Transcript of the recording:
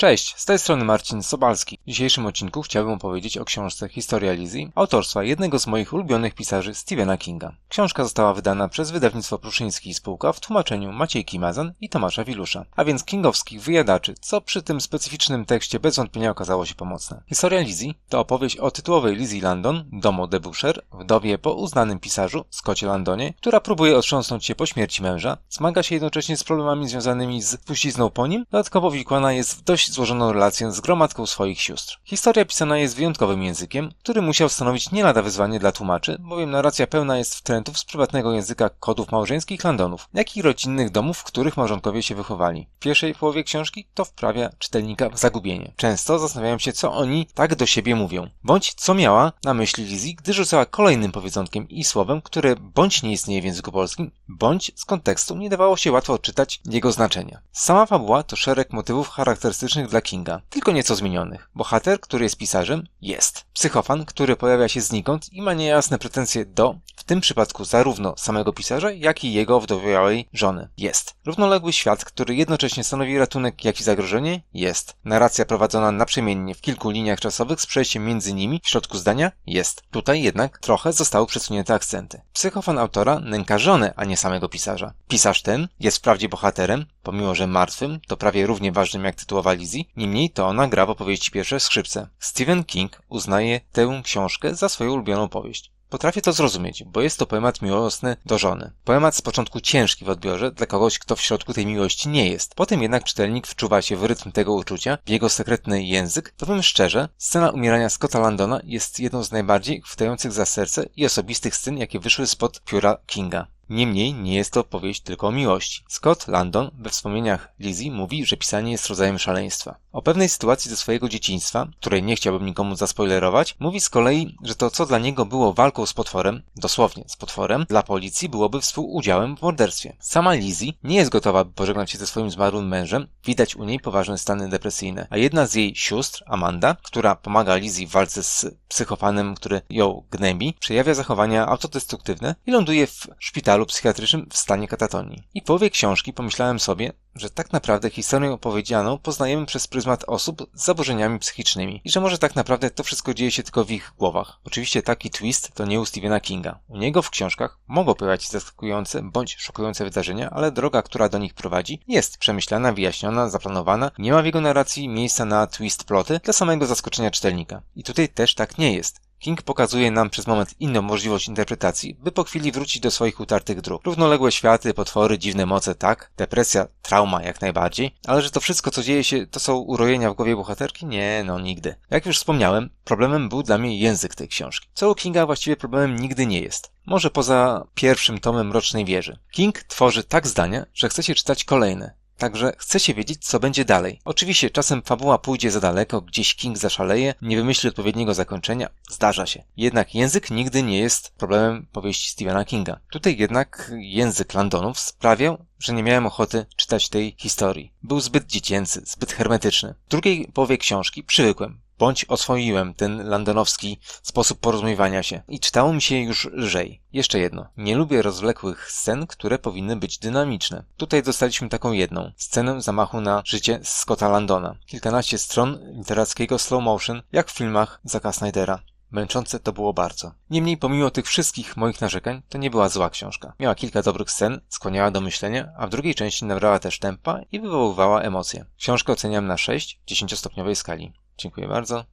Cześć, z tej strony Marcin Sobalski. W dzisiejszym odcinku chciałbym opowiedzieć o książce Historia Lizzie, autorstwa jednego z moich ulubionych pisarzy Stephena Kinga. Książka została wydana przez wydawnictwo Pruszyński i Spółka w tłumaczeniu Maciejki Mazan i Tomasza Wilusza, a więc kingowskich wyjadaczy, co przy tym specyficznym tekście bez wątpienia okazało się pomocne. Historia Lizzie to opowieść o tytułowej Lizzie Landon, domo Debusher, wdowie po uznanym pisarzu, Scottie Landonie, która próbuje otrząsnąć się po śmierci męża, zmaga się jednocześnie z problemami związanymi z puścizną po nim, dodatkowo wikłana jest w dość złożoną relację z gromadką swoich sióstr. Historia pisana jest wyjątkowym językiem, który musiał stanowić nie lada wyzwanie dla tłumaczy, bowiem narracja pełna jest wtrętów z prywatnego języka kodów małżeńskich Landonów, jak i rodzinnych domów, w których małżonkowie się wychowali. W pierwszej połowie książki to wprawia czytelnika w zagubienie. Często zastanawiam się, co oni tak do siebie mówią, bądź co miała na myśli Lizzie, gdy rzucała kolejnym powiedzonkiem i słowem, które bądź nie istnieje w języku polskim, bądź z kontekstu nie dawało się łatwo odczytać jego znaczenia. Sama fabuła to szereg motywów charakterystycznych dla Kinga, tylko nieco zmienionych. Bohater, który jest pisarzem, jest. Psychofan, który pojawia się znikąd i ma niejasne pretensje do, tym przypadku zarówno samego pisarza, jak i jego wdowiałej żony, jest. Równoległy świat, który jednocześnie stanowi ratunek, jak i zagrożenie, jest. Narracja prowadzona naprzemiennie w kilku liniach czasowych z przejściem między nimi w środku zdania, jest. Tutaj jednak trochę zostały przesunięte akcenty. Psychofan autora nęka żonę, a nie samego pisarza. Pisarz ten jest wprawdzie bohaterem, pomimo że martwym, to prawie równie ważnym jak tytułowa Lizzie, niemniej to ona gra w opowieści pierwsze skrzypce. Stephen King uznaje tę książkę za swoją ulubioną powieść. Potrafię to zrozumieć, bo jest to poemat miłosny do żony. Poemat z początku ciężki w odbiorze dla kogoś, kto w środku tej miłości nie jest. Potem jednak czytelnik wczuwa się w rytm tego uczucia, w jego sekretny język. Powiem szczerze, scena umierania Scotta Landona jest jedną z najbardziej chwytających za serce i osobistych scen, jakie wyszły spod pióra Kinga. Niemniej nie jest to powieść tylko o miłości. Scott Landon we wspomnieniach Lizzie mówi, że pisanie jest rodzajem szaleństwa. O pewnej sytuacji ze swojego dzieciństwa, której nie chciałbym nikomu zaspoilerować, mówi z kolei, że to co dla niego było walką z potworem, dosłownie z potworem, dla policji byłoby współudziałem w morderstwie. Sama Lizzie nie jest gotowa, by pożegnać się ze swoim zmarłym mężem, widać u niej poważne stany depresyjne, a jedna z jej sióstr, Amanda, która pomaga Lizzie w walce z psychopanem, który ją gnębi, przejawia zachowania autodestruktywne i ląduje w szpitalu psychiatrycznym w stanie katatonii. I w połowie książki pomyślałem sobie, że tak naprawdę historię opowiedzianą poznajemy przez pryzmat osób z zaburzeniami psychicznymi i że może tak naprawdę to wszystko dzieje się tylko w ich głowach. Oczywiście taki twist to nie u Stephena Kinga. U niego w książkach mogą pojawiać się zaskakujące bądź szokujące wydarzenia, ale droga, która do nich prowadzi jest przemyślana, wyjaśniona, zaplanowana. Nie ma w jego narracji miejsca na twist ploty dla samego zaskoczenia czytelnika. I tutaj też tak nie jest. King pokazuje nam przez moment inną możliwość interpretacji, by po chwili wrócić do swoich utartych dróg. Równoległe światy, potwory, dziwne moce, tak, depresja, trauma jak najbardziej, ale że to wszystko, co dzieje się, to są urojenia w głowie bohaterki? Nie, no nigdy. Jak już wspomniałem, problemem był dla mnie język tej książki. Co u Kinga właściwie problemem nigdy nie jest. Może poza pierwszym tomem Mrocznej Wieży. King tworzy tak zdania, że chce się czytać kolejne. Także chcecie wiedzieć, co będzie dalej. Oczywiście czasem fabuła pójdzie za daleko, gdzieś King zaszaleje, nie wymyśli odpowiedniego zakończenia. Zdarza się. Jednak język nigdy nie jest problemem powieści Stephena Kinga. Tutaj jednak język Landonów sprawiał, że nie miałem ochoty czytać tej historii. Był zbyt dziecięcy, zbyt hermetyczny. W drugiej połowie książki przywykłem bądź oswoiłem ten landonowski sposób porozumiewania się i czytało mi się już lżej. Jeszcze jedno. Nie lubię rozwlekłych scen, które powinny być dynamiczne. Tutaj dostaliśmy taką jedną. Scenę zamachu na życie Scotta Landona. Kilkanaście stron literackiego slow motion, jak w filmach Zacka Snydera. Męczące to było bardzo. Niemniej, pomimo tych wszystkich moich narzekań, to nie była zła książka. Miała kilka dobrych scen, skłaniała do myślenia, a w drugiej części nabrała też tempa i wywoływała emocje. Książkę oceniam na 6 w 10-stopniowej skali. Dziękuję bardzo.